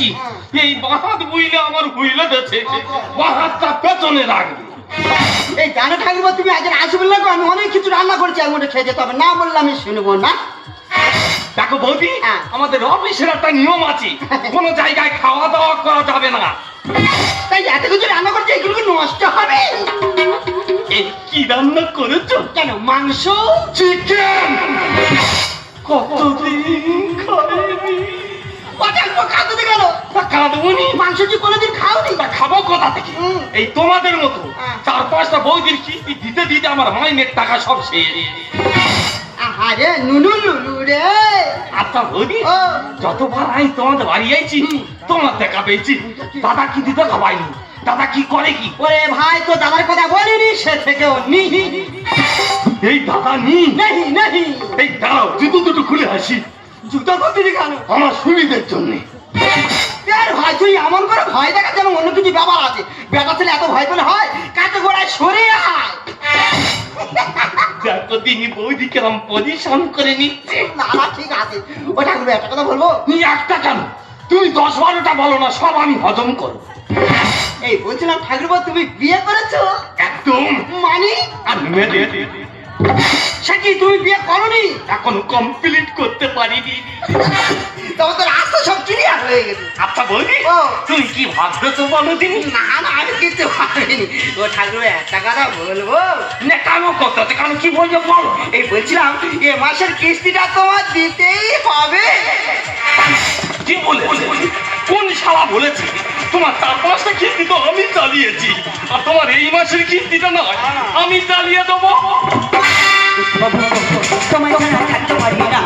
দিয়েছি এই বাহাত বুইলে আমার হুইলে দেছে বাহাতটা পেছনে রাখবে। এই জানো ঠাকুরবা তুমি আজ আসবে লাগো আমি অনেক কিছু রান্না করেছি মুঠে খেয়ে যেতে হবে। না বললে আমি শুনব না। দেখো বৌদি হ্যাঁ। আমাদের অফিসের একটা নিয়ম আছে। কোনো জায়গায় খাওয়া দাওয়া করা যাবে না। তাই এত কিছু রান্না করছি এগুলো কি নষ্ট হবে। কি রান্না করেছ? কেন মাংস? চিকেন কতদিন খাইনি? ওটা খাদ্য দিয়ে গেল তা মাংস কি কোনোদিন খাওনি? তা খাব কোথা থেকে? এই তোমাদের মতো হ্যাঁ। চার পাঁচটা বৌদির কিস্তি দিতে দিতে আমার মাইনের টাকা সব শেষ। আরে নুনু লুলু রে। আচ্ছা বৌদি যতবার আমি তোমাদের বাড়ি আইছি তোমার দেখা পেয়েছি। দাদা কি দিতে খাওয়াইনি দাদা কি করে কি? ওরে ভাই তো দাদার কথা বলিনি সে থেকেও নি। এই দাদা নি? নেহি নেহি এই দাঁড়াও জুতো দুটো খুলে আসি জুতো করতে কেন আমার সুবিধের জন্য। আর ভাই তুই এমন করে ভয় দেখা যেন অন্য কিছু ব্যাপার আছে। বেটা ছেলে এত ভয় পেলে হয় কাছে গোড়ায় সরে আয়। দেখো তিনি বৌদি কেরম পজিশন করে নিচ্ছে। না না ঠিক আছে। ও ঠাকুর একটা কথা বলব? তুমি একটা কেন? তুমি দশ বারোটা বলো না সব আমি হজম করো এই বলছিলাম ঠাকুর তুমি বিয়ে করেছ? একদম। মানে? আর মেয়ে সে কি তুমি বিয়ে করনি? এখনও কমপ্লিট করতে পারিনি। তবে তোর আস্তে সব ক্লিয়ার হয়ে গেছে। আচ্ছা ও। তুমি কি ভাবছ বলো তিনি না না আমি কিছু পারিনি ও ঠাকুর একটা কথা বলব। না কেন করতে কেন কি বলছো বলো? এই বলছিলাম এ মাসের কিস্তিটা তোমার দিতেই হবে। কি বলে? কোন শালা বলেছে? তোমার চার পাঁচটা কিস্তি তো আমি চালিয়েছি। আর তোমার এই মাসের কিস্তিটা নয় আমি চালিয়ে দেবো। তোমায় ছাড়া থাকতে পারি না।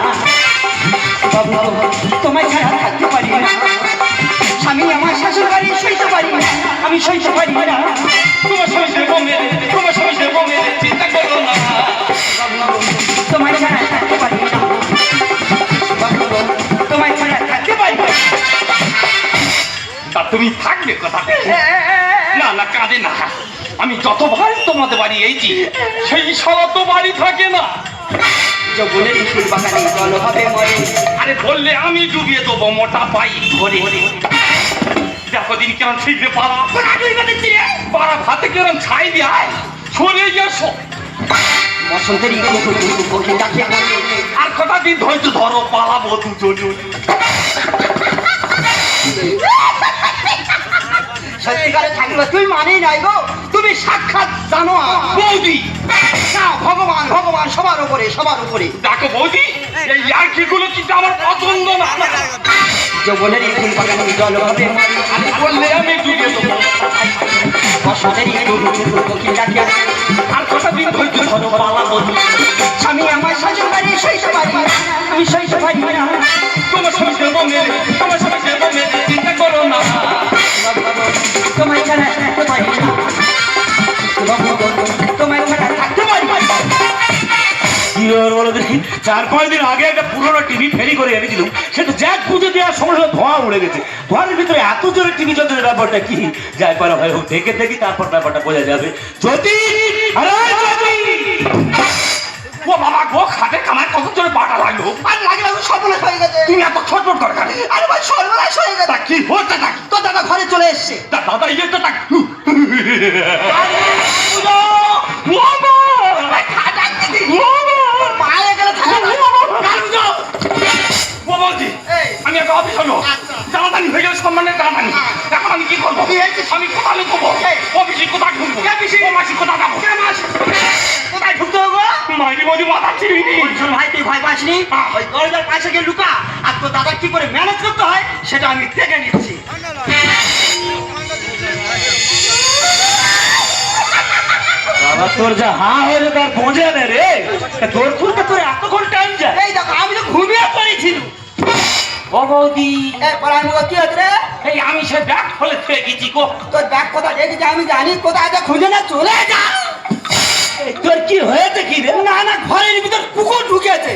বাবু তোমায় ছাড়া থাকতে পারি না। স্বামী আমার শাশুড় বাড়ি সইতে পারি না আমি সইতে পারি না। তোমার সঙ্গে দেবো মেরে তোমার সঙ্গে দেবো মেরে চিন্তা করো না। তোমায় ছাড়া থাকতে পারি না। তা তুমি থাকবে কোথাতে? না না কাঁদে না। আমি যতবার তোমাদের বাড়ি এইছি সেই শালা তো বাড়ি থাকে না। যৌবনের ফুল বাগানে জল হবে মরে। আরে বললে আমি ডুবিয়ে দেবো মোটা পাই ধরে। দেখো দিন কেমন ছিঁড়ে পালা পাড়া ভাতে কেমন ছাই দেয়। সরে বসন্তের কোকিল ডাকে বলে আর কটা দিন ধৈর্য ধরো পালাবো দুজন। Ha ha ha! সত্যিকারে থাকবে। তুই মানেই নাই গো। তুমি সাক্ষাৎ জানো বৌদি। না ভগবান ভগবান সবার উপরে সবার উপরে। দেখো বৌদি এই ইয়ার্কিগুলো কিন্তু আমার পছন্দ না। যৌবনের ফুল বাগানে জল হবে আরে বললে আমি ডুবিয়ে দেবো। কোকিল আর ধৈর্য ধরো পালাবো দুজন স্বামী আমার শ্বশুর বাড়ি পারি না আমি পারি না তোমার সঙ্গে দেবো মেরে তোমার সঙ্গে দেবো মেরে চিন্তা করো না। চার পাঁচ দিন আগে একটা পুরোনো টিভি ফেরি করে এনেছিলাম সেটা জ্যাক পুজো দেওয়ার সময় সময় ধোঁয়া উড়ে গেছে ধোঁয়ার ভিতরে এত জোরে টিভি চলছে ব্যাপারটা কি যাই পারা ভাই হোক দেখে দেখি তারপর ব্যাপারটা বোঝা যাবে যদি ও বাবা গো খাটে কামায় কত জোরে বাটা লাগল? আর লাগলে আমি সর্বনাশ হয়ে গেছে। তুমি এত ছটফট করে কেন আরে ভাই সর্বনাশ হয়ে গেছে। তা কি হচ্ছে নাকি তো দাদা ঘরে চলে এসছে। দাদা ইয়ে তো তাক। আমি একটা অফিস হলো। আচ্ছা। জানাতানি হয়ে গেলে সম্মানের জানাতানি এখন আমি কি করব? আমি কোথায় লুকবো। অফিসে কোথায় ঢুকবো? মাসি কোথায়? গো? মাইরি মজি মাথা চিনি বলছিল ভাই তুই ভয় পাসনি ওই দরজার পাশে গিয়ে লুকা আর তোর দাদা কি করে ম্যানেজ করতে হয় সেটা আমি দেখে নিচ্ছি। বাবা তোর যা হা হয়ে তার বোঝে না রে। তোর খুলতে তোর এতক্ষণ টাইম যায়। এই দেখো আমি তো ঘুমিয়ে পড়েছিল ও বৌদি। এই পড়ার মুখ কি হচ্ছে রে? এই আমি সে ব্যাগ খুলে থুয়ে গেছি গো। তোর ব্যাগ কোথায় রেখেছি আমি জানি কোথায় খুঁজে না চলে যা। তোর কি হয়েছে কি রে? না না ঘরের ভিতর কুকুর ঢুকেছে।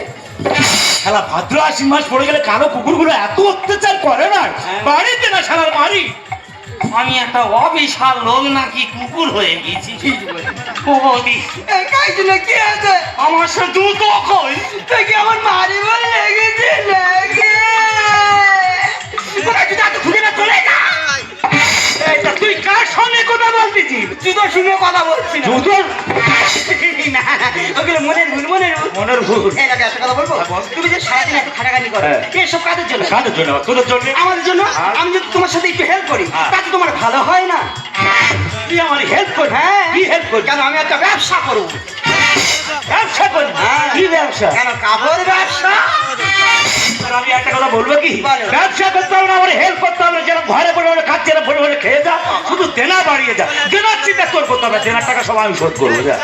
খেলা ভাদ্র আশ্বিন মাস পড়ে গেলে কালো কুকুরগুলো এত অত্যাচার করে না? বাড়িতে না সারার বাড়ি? আমি একটা অবিশাল লোক নাকি কুকুর হয়ে গেছি। কাইছিল কি আছে? আমার সে জুতো কই? আমার মারি বলে লেগেছে লেগে। কোথায় তুই কার সঙ্গে কথা বলতেছিস? জুতোর সঙ্গে কথা বলছি জুতোর? না ওগুলো মনের ভুল মনের ভুল। মনের ভুল। একটা কথা বলব? তুমি যে সারাদিন এত খাটাখাটি করো হ্যাঁ। এসব কাজের জন্য? কাদের জন্য? তোদের জন্য? আমাদের জন্য? হ্যাঁ। আমি যদি তোমার সাথে একটু হেল্প করি হ্যাঁ। তাতে তোমার ভালো হয় না। তুই আমার হেল্প কর। হ্যাঁ। তুই হেল্প কর। কেন আমি একটা ব্যবসা করব। ব্যবসা কর। হ্যাঁ। কি ব্যবসা? কেন কাপড় ব্যবসা? আমি একটা কথা বলব কি? ব্যবসা করতে হবে না আমার হেল্প করতে হবে যেন ঘরে বসে বসে খাচ্ছে না বসে বসে খেয়ে যা। শুধু দেনা বাড়িয়ে যা। দেনার চিন্তা তোর করতে হবে দেনার টাকা সব আমি শোধ করব যা।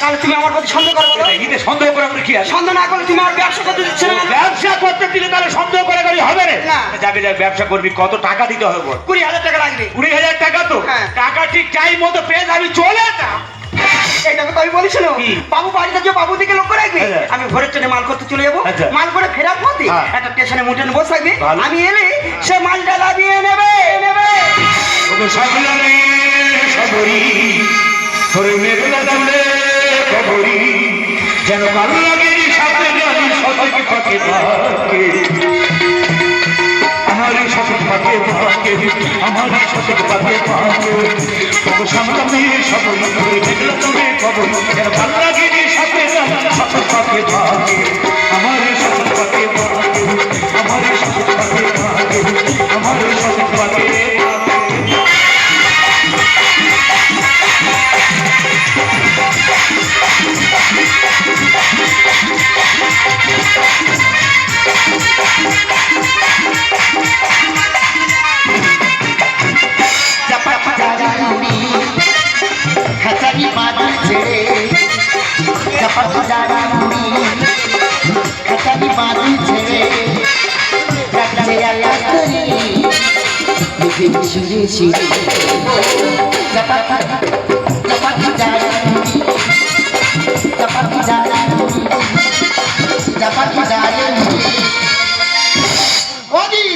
তাহলে তুমি আমার প্রতি সন্দেহ করব না? ঈদে সন্দেহ করে করে কি আছে সন্দেহ না করলে তুমি আমার ব্যবসা করতে দিচ্ছে না। ব্যবসা করতে দিলে তাহলে সন্দেহ করে করে হবে না। যাকে যাকে ব্যবসা করবি কত টাকা দিতে হবে কুড়ি হাজার টাকা লাগবে। কুড়ি হাজার টাকা তো। হ্যাঁ। টাকা ঠিক টাইম মতো পেয়ে যাবি চলে যা। আমি বলেছিল কি? বাবু বাড়িতে যে বাবু দিকে লক্ষ্য রাখবে আচ্ছা। আমি ভোরের ট্রেনে মাল করতে চলে যাব আচ্ছা। মাল করে ফেরার পথে হ্যাঁ। একটা স্টেশনে মুঠেন বসে থাকবে আমি এলে সে মালটা লাগিয়ে নেবে নেবে যেন ভালো লাগে সাথে জানি থাকে আমার শতক পাকে পাকে আমার শতক পাকে পাকে তব সামনে সকল করে দেখলে তুমি কবল। ভালো লাগেনি সাথে শতক পাকে পাকে শিরে শিরে চাপাতি দাঁড়ানি চাপাতি দাঁড়ানি চাপাতি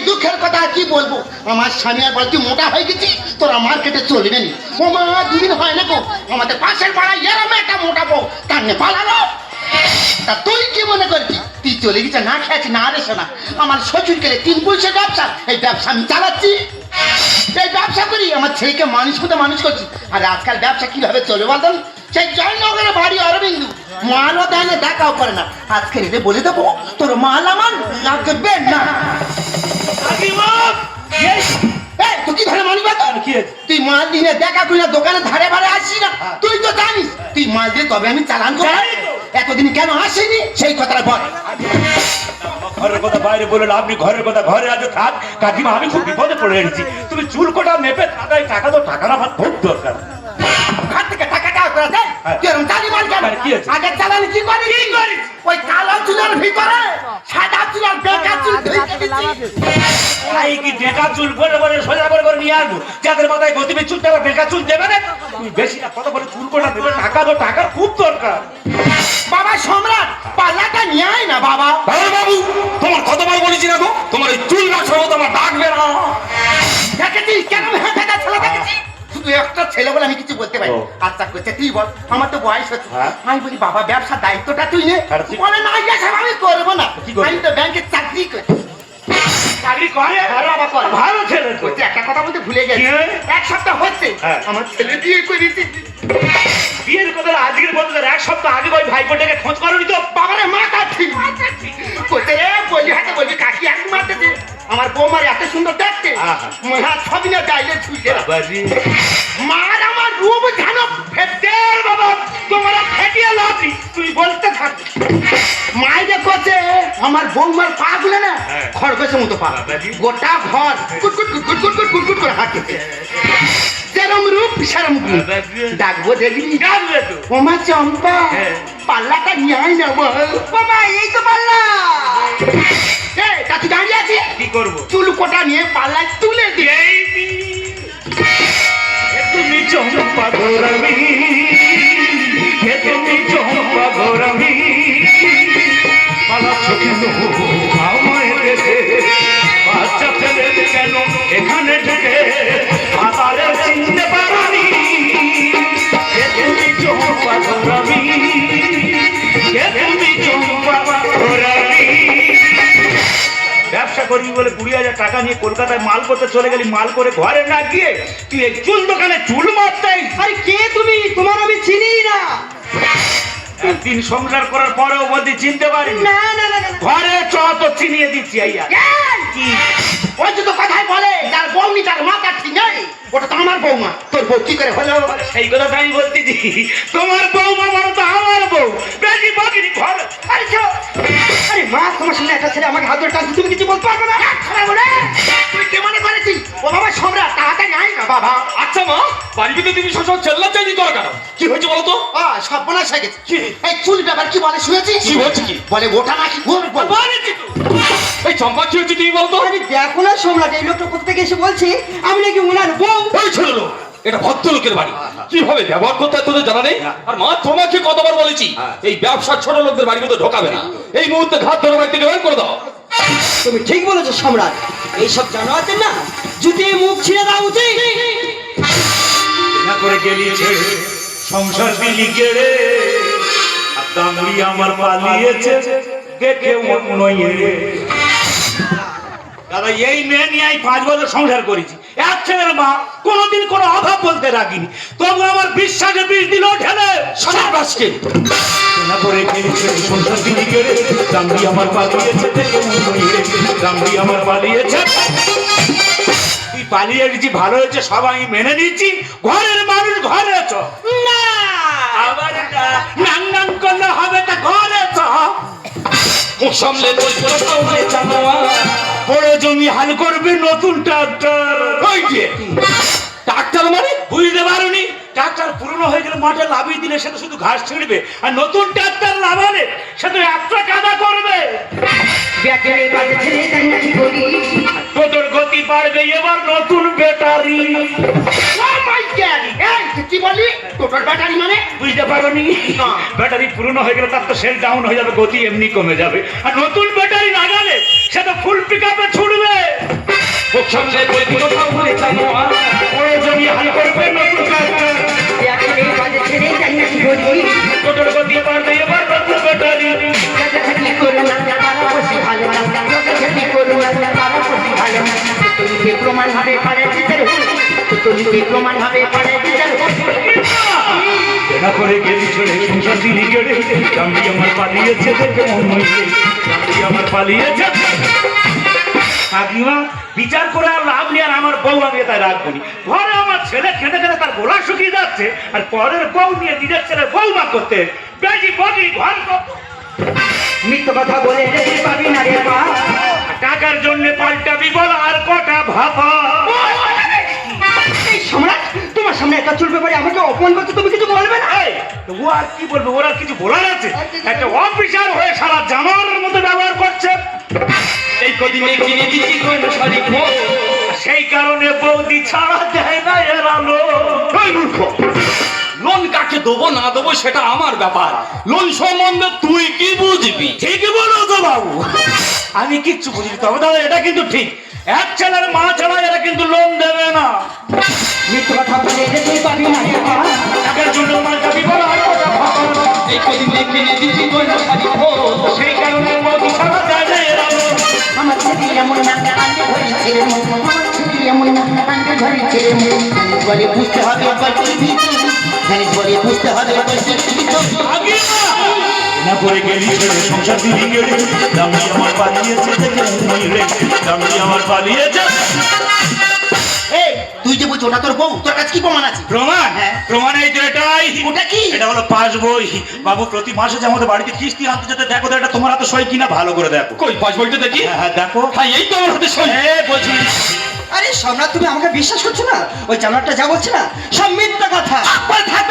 দুঃখের কথা কি বলব? আমার স্বামী আর বলছি মোটা হয়ে গেছি, তোরা মার্কেটে চলবে নি ও মা, দুদিন হয় না গো। আমাদের পাশের পাড়ায় এরম একটা মোটা বউ কান্নে পালালো তা তুই কি মনে করছি তুই চলে গেছে, না খেয়েছি, না রেছো না আমার শ্বশুর গেলে তিন পয়সা ব্যবসা, এই ব্যবসা আমি চালাচ্ছি। এই ব্যবসা করি আমার ছেলেকে মানুষ মতো মানুষ করছি। আর আজকাল ব্যবসা কীভাবে চলে বলতেন সেই জয়নগরে বাড়ি অরবিন্দু। মালও দেয় না দেখাও করে না। আজকে রেটে বলে দেবো তোর মাল আমার লাগবে না। তুই কি ধরে মানি মাল দিনে দেখা করি না দোকানে ধারে ধারে আসিস না। তুই তো জানিস তুই মাল দিয়ে তবে আমি চালান তো। এতদিন কেন আসেনি? সেই কথাটা বল। ঘরের কথা বাইরে বললেন আপনি ঘরের কথা ঘরে আজ থাক। কাকিমা আমি খুব বিপদে পড়ে এসেছি। তুমি চুল কোটা মেপে থাকায় টাকা তো টাকার আমার খুব দরকার। ঘর থেকে টাকা টাকা করে দেয়। তুই এরকম চালি মাল কেন? কি হয়েছে? আগে চালানি কি করি কি করি ওই কালো চুলের ভিতরে সাদা চুলের বেকার চুল ঢুকে দিচ্ছি তাই কি ডেকা চুল করে করে সোজা করে করে নিয়ে আসব? যাদের মাথায় গতিবে চুল দেবে বেকা চুল দেবে না? তুমি বেশি না কথা বলে চুল কোটা দেবে? টাকা তো টাকার খুব দরকার। বাবা সম্রাট পাল্লাটা নিয়ে আয় না বাবা। বাবু বাবু তোমার কতবার বলেছি না গো? তোমার চুল না সহ তোমার ডাকবে না দেখেছিস? কেন ছেলে দেখেছি শুধু একটা ছেলে বলে আমি কিছু বলতে পারি আচ্ছা করছে তুই বল আমার তো বয়স হচ্ছে। হ্যাঁ। আমি বলি বাবা ব্যবসার দায়িত্বটা তুই নে। বলে না ইয়ে আমি করব না। আমি তো ব্যাংকে চাকরি করি। ভালো বাবা করে। ভালো ছেলে একটা কথা বলতে ভুলে গেছি। এক সপ্তাহ হচ্ছে। হ্যাঁ। আমার ছেলে বিয়ে করেছি বিয়ের কথা আজকের বলতে এক সপ্তাহ আগে ওই ভাইপোটাকে খোঁজ করনি তো। বাবারে মাথা ঠিক। বলি হাতে বলবি কাকি এক মারতেছে। আমার বৌমার এত সুন্দর দেখতে। মহা সবই না চাইলে ছুটে মার আমার রূপ জানো ফেটে বাবা তোমার ফেটিয়ে লাভি তুই বলতে থাক। মায়ের কচে আমার বৌমার পা গুলো না হ্যাঁ। খরগোশের মতো পা। গোটা ঘর কুট কুট কুট কুট কুট কুট কুট করে হাঁটতে যেরম রূপ সেরম গুণ ডাকবো দেখবি ওমা চম্পা। পাল্লাটা নিয়ে আয় না বল বাবা এই তো এই তা তুই দাঁড়িয়ে আছিস? কি করব? চুল কোটা নিয়ে পাল্লায় তুলে দিয়ে তুমি চম্পা গৌরমী হে তুমি চম্পা গৌরমী পালাচ্ছ কেন? আমায় বাচ্চা ছেলে কেন? এখানে ঢেকে করবি বলে কুড়ি হাজার টাকা নিয়ে কলকাতায় মাল করতে চলে গেলি, মাল করে ঘরে না গিয়ে তুই এই চুল দোকানে চুল মারতাই আরে কে তুমি? তোমার আমি চিনি না। একদিন সংসার করার পরেও বলতে চিনতে পারি না ঘরে চ তো চিনিয়ে দিচ্ছি আইয়া। ওই তো কথাই বলে যার বৌনি তার মাথা ঠিক নেই? ওটা তো আমার বৌমা। তোর বউ কি করে হলো? সেই কথা আমি বলতেছি। তোমার বউ মামার তো আমার বউ। বেশি বকিনি ঘর। আরে চো আরে মা তোমার সামনে একটা ছেলে আমাকে হাত ধরে টানছে তুমি কিছু বলতে পারবে না? খারাপ তুই কে মনে করেছিস? ও বাবা বাড়ির ভিতরে তুমি সবসময় চেল্লা চাইনি তোর কেন? কি হয়েছে বলো তো? আ সর্বনাশ হয়ে গেছে। এই চুল ব্যাপার কি বলে শুনেছিস? কি হচ্ছে কি? বলে ওটা নাকি ঘুর এই চম্পা কি হচ্ছে তুমি বলো তো? আরে দেখো না সম্রাট এই লোকটা কোথা থেকে এসে বলছে? আমি নাকি ওনার বউ। ওই ছোট লোক এটা ভদ্রলোকের বাড়ি। কীভাবে ব্যবহার করতে হয় তোদের জানা নেই? আর মা তোমাকে কতবার বলেছি এই ব্যবসা ছোট লোকদের বাড়ির মধ্যে ঢোকাবে না। এই মুহূর্তে ঘাত ধরে বাড়ি থেকে বের করে দাও। তুমি ঠিক বলেছ সম্রাট এইসব জানোয়ারদের না জুতে মুখ ছিঁড়ে দেওয়া উচিত। না করে গেলি ছেড়ে সংসার দিলি কেড়ে আর দামড়ি আমার পালিয়েছে দেখে অন্যয়ে দাদা এই মেয়ে নিয়ে আমি পাঁচ বছর সংসার করেছি। এক ছেলের মা কোনোদিন কোনো অভাব বলতে রাখিনি তবু আমার বিশ্বাসে বিষ দিল ঠেলে সন্ন্যাসকে না করে গেলি ছেড়ে সংসার দিলি কেড়ে। আমার পালিয়েছে দেখে দামড়ি আমার পালিয়েছে। পালিয়ে গেছি ভালো হয়েছে সবাই মেনে নিচ্ছি ঘরের মানুষ ঘরে আছো। না। আবার নাং নাং করলে হবে তা ঘরে আছো। বড় জমি হাল করবে নতুন ট্রাক্টর। ওই যে। ডাক্তার মানে? বুঝতে পারোনি? ট্রাক্টর পুরনো হয়ে গেলে মাঠে লাভিয়ে দিলে সে তো শুধু ঘাস ছিঁড়বে। আর নতুন ট্রাক্টর লাভালে সে তো একটা কাদা করবে। তোদের গতি বাড়বে এবার নতুন ব্যাটারি। কি বলি টোটাল ব্যাটারি মানে? বুঝতে পারোনি। ব্যাটারি পুরনো হয়ে গেলে তার তো সেল ডাউন হয়ে যাবে গতি এমনি কমে যাবে। আর নতুন ব্যাটারি লাগালে সে তো ফুল পিক আপে ছুটবে। বই তুমি প্রমাণ হবে পারে চিতের তুমি প্রমাণ হবে পারে চিতের না করে গেলি ছেড়ে সংসার দিলি কেড়ে চামড়ি আমার পালিয়েছে দেখে মন আমার পালিয়েছে কাকিমা বিচার করে আর লাভ নেই আর আমার বউ আমি তাই রাখব নি। ঘরে আমার ছেলে খেতে খেতে তার গোলা শুকিয়ে যাচ্ছে আর পরের বউ নিয়ে নিজের ছেলে বউ মা করতে বেশি বগি ঘর মিথ্য কথা বলে পাবি না রে মা। টাকার জন্য পাল্টাবি বল আর কটা সম্রাট তোমার সামনে আমাকে অপমান করতে তুমি কিছু বলবে না? এই, তো ও আর কি বলব? ওরা কিছু বলার আছে? একটা অফিসার হয়ে সারা মতো ব্যবহার করছে। এই কদিনে কিনে দিচ্ছি কোন শাড়ি সেই কারণে বৌদি ছাড়া দেয় না মূর্খ লোন কাকে দেবো না দেবো সেটা আমার ব্যাপার। লোন সম্বন্ধে তুই কি বুঝবি? ঠিকই বলো তো বাবু। আমি কিচ্ছু বুঝি তবে দাদা এটা কিন্তু ঠিক। এক ছেলের মা ছাড়া এরা কিন্তু লোন দেবে না। মিথ্য কথা বলে যেতে পাবি না। টাকার জন্য বল আর এই কদিনে কিনে সেই কারণে আমার এমন ধরেছে আমার এমন ধরেছে বলে বুঝতে হবে বলে বুঝতে হবে না করে গেলি ছেড়ে সংসার দিলি গেলে? দামি আমার পালিয়েছে দেখে মরে দামি আমার পালিয়েছে। তুই যে বলছো ওটা তোর বউ তোর কাছে কি প্রমাণ আছে? প্রমাণ? হ্যাঁ। প্রমাণ এই যে এটাই। ওটা কি? এটা হলো পাঁচ বই। বাবু প্রতি মাসে যে আমাদের বাড়িতে কিস্তি আনতে যেতে দেখো তো এটা তোমার হাতে সই কিনা ভালো করে দেখো। কই পাঁচ বইটা দেখি? হ্যাঁ হ্যাঁ দেখো। হ্যাঁ এই তো আমার হাতে সই। এ বলছি। আরে সম্রাট তুমি আমাকে বিশ্বাস করছ না? ওই জানোয়ারটা যা বলছে না সব মিথ্যা কথা।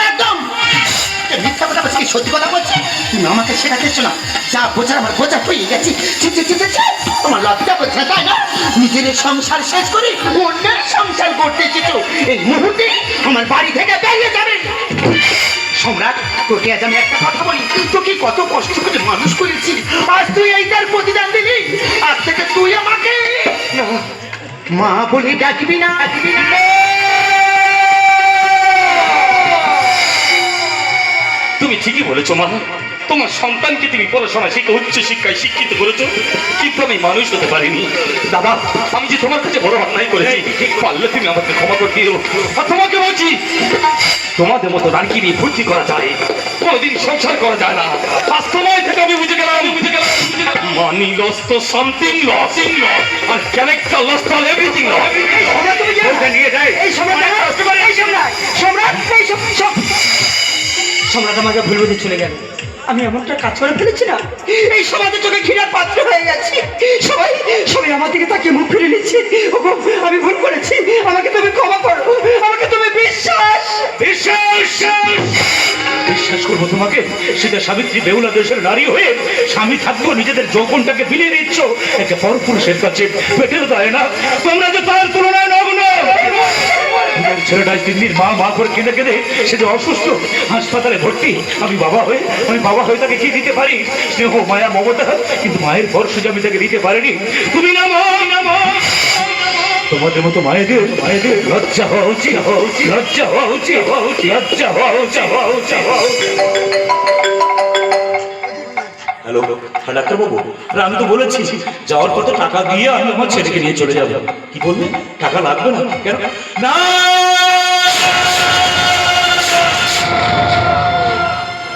একদম। এ মিথ্যা কথা বলছি সত্যি কথা বলছি? তুমি আমাকে শেখাতে এসছো না? যা বোঝার আমার বোঝা হয়ে গেছি। তোমার লজ্জা করছে তাই না। নিজের সংসার শেষ করে অন্যের সংসার করতে এসেছ। এই মুহূর্তে আমার বাড়ি থেকে বেরিয়ে যাবে। সম্রাট, তোকে আজ একটা কথা বলি। তোকে কত কষ্ট করে মানুষ করেছি। আজ তুই এইটার প্রতিদান দিলি। আজ থেকে তুই আমাকে মা বলি ডাকবি না ডাকবি না। ঠিকই বলেছ মা তোমার সন্তানকে তুমি পড়াশোনা শিখে উচ্চ শিক্ষায় শিক্ষিত করেছ কিন্তু আমি মানুষ হতে পারিনি দাদা আমি যে তোমার কাছে বড় অন্যায় করেছি পারলে তুমি আমাকে ক্ষমা করে দিও আর তোমাকে বলছি তোমাদের মতো নারকি নিয়ে ফুর্তি করা যায় কোনোদিন সংসার করা যায় না আজ সময় থেকে আমি বুঝে গেলাম বুঝে গেলাম মানি লস তো সামথিং লস আর ক্যারেক্টার লস তো এভরিথিং লস নিয়ে যায় এই এই সম্রাট এই সব সম্রাট আমাকে ভুল বুঝে চলে গেল। আমি এমনটা কাজ করে ফেলেছি না এই সমাজের চোখে ঘৃণার পাত্র হয়ে গেছি। সবাই সবাই আমার দিকে তাকে মুখ ফিরে নিচ্ছে। আমি ভুল করেছি। আমাকে তুমি ক্ষমা করো। আমাকে তুমি বিশ্বাস। বিশ্বাস! বিশ্বাস করব তোমাকে? সেটা সাবিত্রী বেহুলা দেশের নারী হয়ে স্বামী থাকব নিজেদের যৌবনটাকে বিলিয়ে দিচ্ছ। একে পরপুরুষের কাছে পেটের দেয় না? তোমরা যে তার তুলনায় নগ্ন ছেলেটা দিল্লির মা মা করে কেঁদে কেঁদে সে যে অসুস্থ, হাসপাতালে ভর্তি, আমি বাবা হয়ে, আমি বাবা হয়ে তাকে কি দিতে পারি? স্নেহ, মায়া, মমতা, কিন্তু মায়ের ভরসা যে আমি তাকে দিতে পারিনি। তুমি না তোমাদের মতো মায়েদের মায়েদের লজ্জা হওয়া উচিত হওয়া উচিত, লজ্জা হওয়া উচিত হওয়া উচিত, লজ্জা হওয়া উচিত হওয়া উচিত হওয়া উচিত। হ্যালো হ্যাঁ ডাক্তারবাবু, আরে আমি তো বলেছি, যাওয়ার পথে টাকা দিয়ে আমি আমার ছেলেকে নিয়ে চলে যাব। কি বলবে টাকা লাগবে না? কেন? না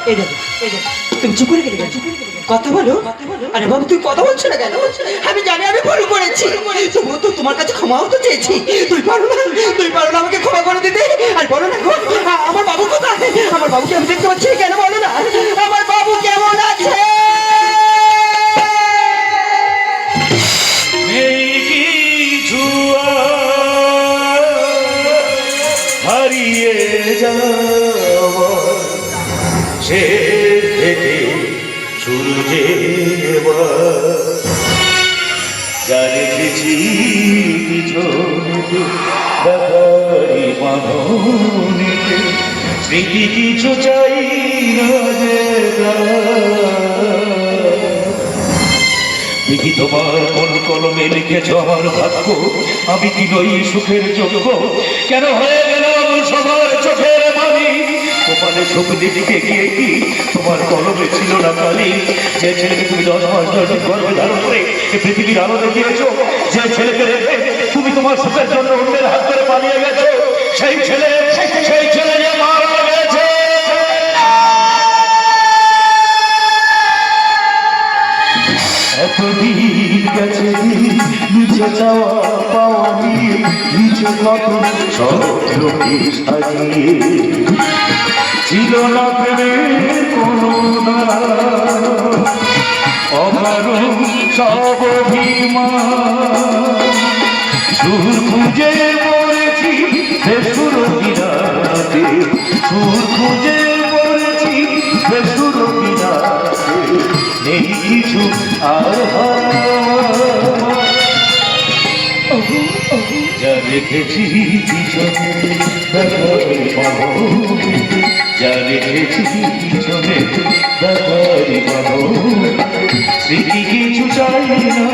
এই দেখো? কথা বলো। আরে বাবু তুই কথা বলছো না কেন? আমি জানি আমি ভুল করেছি। তবুও তো তোমার কাছে ক্ষমাও তো চেয়েছি। তুই পারো না তুই পারো না আমাকে ক্ষমা করে দিতে। আর বলো না গো আমার বাবু কোথায়? আমার বাবুকে আমি দেখতে পাচ্ছি। কেন বলো না? আমার বাবু কেমন আছে? হারিয়ে যাব। সে থেকে সূর্যে যা রেখেছি পিছনেতে বাবারি বাঁধনেতে স্মৃতি কিছু চাই না তোমার কোন কলমে লিখেছ আমার ভাগ্য আমি কি নই সুখের যোগ্য কেন হয়ে গেলাম সবার চোখের মানি কপালে সুখ দিদিকে গিয়ে কি? তোমার কলমে ছিল না কালি। যে ছেলেকে তুমি দশ মাস দশ গর্ভে ধারণ করে এ পৃথিবীর আলো দেখিয়েছো, যে ছেলেকে রেখে তুমি তোমার সুখের জন্য অন্যের হাত ধরে পালিয়ে গেছো, সেই ছেলে সেই ছেলে যে মারা গেছে। এতদিন গেছে নিচে যাওয়া পাওয়া নিচে কত স্বপ্নকে সাজিয়ে ছিল না প্রেমের কোনো অভার সব অভিমান। সুর খুঁজে মরেছি বেসুর বিরাতে সুর খুঁজে মরেছি বেসুর বিরাতে নেই কিছু আর যা রেখেছি পিছনে দেখার পাবো যা রেখেছি পিছনে দেখার পাবো স্মৃতি কিছু চাই না।